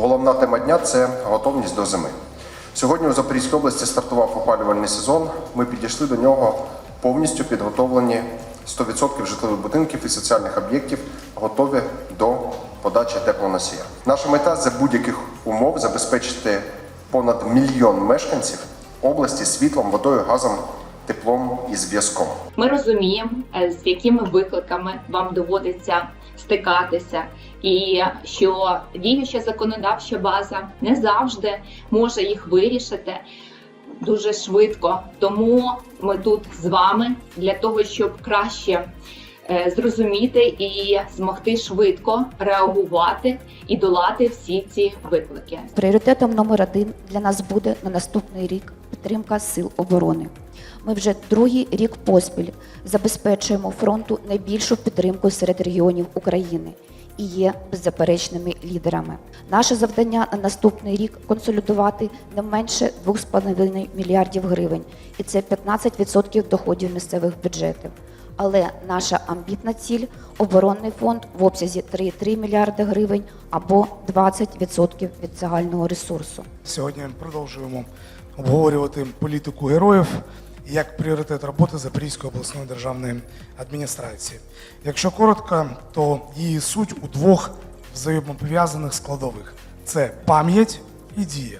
Головна тема дня це готовність до зими. Сьогодні у Запорізькій області стартував опалювальний сезон. Ми підійшли до нього повністю підготовлені 100% житлових будинків і соціальних об'єктів, готові до подачі теплоносія. Наша мета за будь-яких умов забезпечити понад мільйон мешканців області світлом, водою, газом, теплом і зв'язком. Ми розуміємо, е, з якими викликами вам доводиться стикатися, і що діюча законодавча база не завжди може їх вирішити дуже швидко. Тому ми тут з вами для того, щоб краще зрозуміти і змогти швидко реагувати і долати всі ці виклики. Пріоритетом номер один для нас буде на наступний рік підтримка сил оборони. Ми вже другий рік поспіль забезпечуємо фронту найбільшу підтримку серед регіонів України і є беззаперечними лідерами. Наше завдання на наступний рік консолідувати не менше 2,5 мільярдів гривень, і це 15% доходів місцевих бюджетів. Але наша амбітна ціль оборонний фонд в обсязі 3,3 мільярди гривень або 20% від загального ресурсу. Сьогодні продовжуємо обговорювати політику героїв як пріоритет роботи Запорізької обласної державної адміністрації. Якщо коротко, то її суть у двох взаємопов'язаних складових: це пам'ять і дія.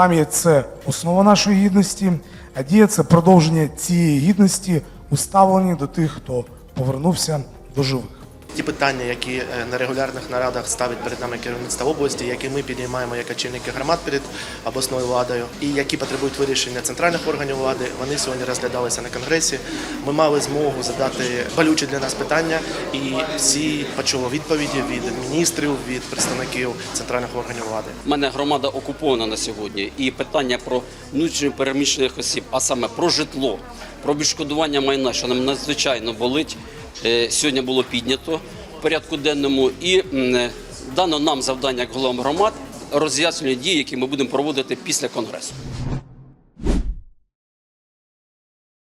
Пам'ять це основа нашої гідності, а дія це продовження цієї гідності уставлені до тих, хто повернувся до живих. Ті питання, які е, на регулярних нарадах ставить перед нами керівництво області, які ми підіймаємо як очільники громад перед обласною владою, і які потребують вирішення центральних органів влади, вони сьогодні розглядалися на конгресі. Ми мали змогу задати болючі для нас питання, і всі почули відповіді від міністрів, від представників центральних органів влади. У мене громада окупована на сьогодні, і питання про внутрішньо переміщених осіб, а саме про житло, про відшкодування майна, що нам надзвичайно болить, сьогодні було піднято в порядку денному. І е, дано нам завдання як головам громад роз'яснення дій, які ми будемо проводити після конгресу.